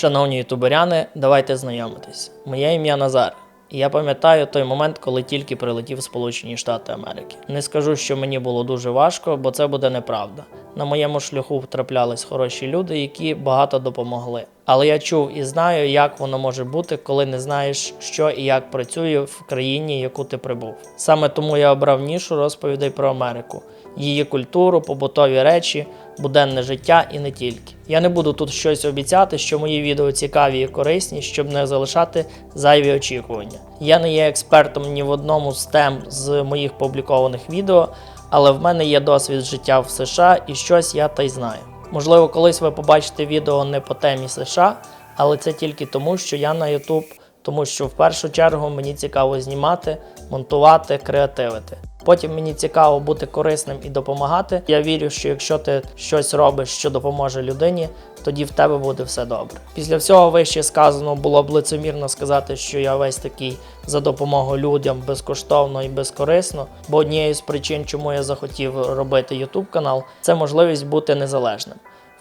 Шановні ютуберяни, давайте знайомитись. Моє ім'я Назар. І я пам'ятаю той момент, коли тільки прилетів в Сполучені Штати Америки. Не скажу, що мені було дуже важко, бо це буде неправда. На моєму шляху траплялись хороші люди, які багато допомогли. Але я чув і знаю, як воно може бути, коли не знаєш, що і як працює в країні, яку ти прибув. Саме тому я обрав нішу розповідей про Америку, її культуру, побутові речі, буденне життя і не тільки. Я не буду тут щось обіцяти, що мої відео цікаві і корисні, щоб не залишати зайві очікування. Я не є експертом ні в одному з тем з моїх публікованих відео, але в мене є досвід життя в США і щось я та й знаю. Можливо, колись ви побачите відео не по темі США, але це тільки тому, що я на YouTube, тому що в першу чергу мені цікаво знімати, монтувати, креативити. Потім мені цікаво бути корисним і допомагати. Я вірю, що якщо ти щось робиш, що допоможе людині, тоді в тебе буде все добре. Після всього вище сказано було б лицемірно сказати, що я весь такий за допомогу людям безкоштовно і безкорисно. Бо однією з причин, чому я захотів робити YouTube канал, це можливість бути незалежним.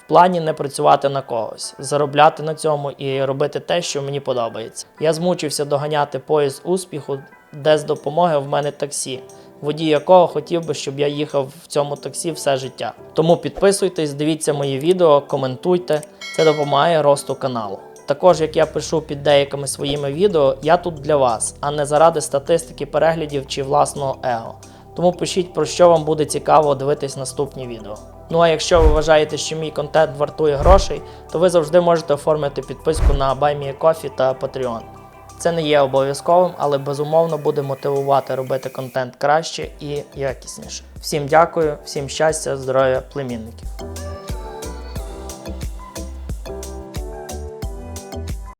Плані не працювати на когось, заробляти на цьому і робити те, що мені подобається. Я змучився доганяти поїзд успіху, де з допомоги в мене таксі, водій якого хотів би, щоб я їхав в цьому таксі все життя. Тому підписуйтесь, дивіться мої відео, коментуйте. Це допомагає росту каналу. Також, як я пишу під деякими своїми відео, я тут для вас, а не заради статистики переглядів чи власного его. Тому пишіть про що вам буде цікаво дивитись наступні відео. Ну а якщо ви вважаєте, що мій контент вартує грошей, то ви завжди можете оформити підписку на BuyMeACoffee та Patreon. Це не є обов'язковим, але безумовно буде мотивувати робити контент краще і якісніше. Всім дякую, всім щастя, здоров'я, племінників.